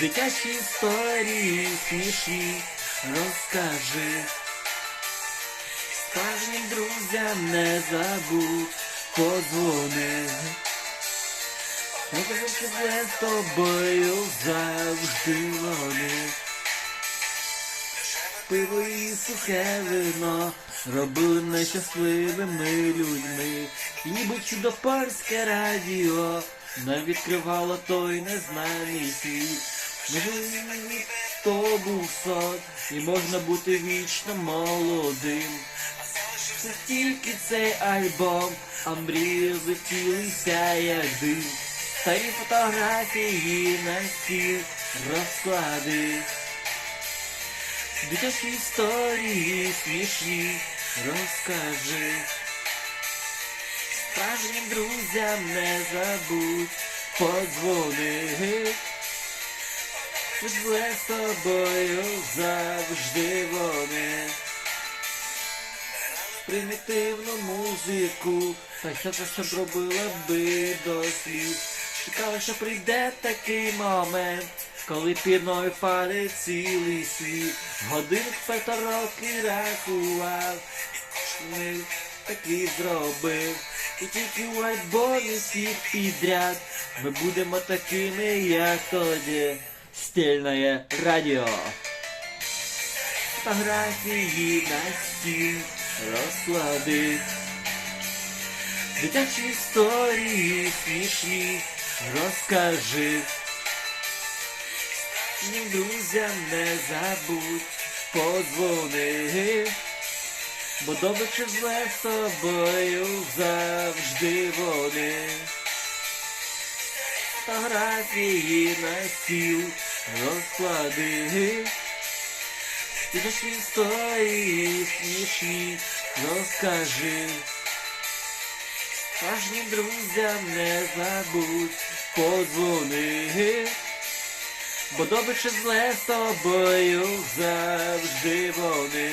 Дитячі історії смішні розкажи. Справжнім друзям не забудь подзвони. Не це з тобою завжди вони. Пиво і сухе вино робили нещасливими людьми. І ніби чудо польське радіо не відкривало той незнаний світ. Жили то і можна бути вічно молодим. Це тільки цей альбом, а мрії злетілися як дим. Старі фотографії на стіл розклади. Дитячі історії смішні розкажи. Справжнім друзям не забудь подзвони. Зле з тобою завжди вони. Примітивну музику, та що це щоб робила би до слів. Чекала, що прийде такий момент, коли пірною паде цілий світ. Годинник п'ята роки рахував, ми такий зробив. І тільки в альбомі всіх підряд ми будемо такими, як тоді. Стільне радіо. Фотографії на стіл розклади. Дитячі історії смішні розкажи. Ні друзям не забудь подзвони. Бо добре чи зле з тобою завжди вони. Фотографії на стіл розклади. Дитячі історії смішні розкажи. Справжнім друзям не забудь подзвони. Бо добре зле з тобою завжди вони.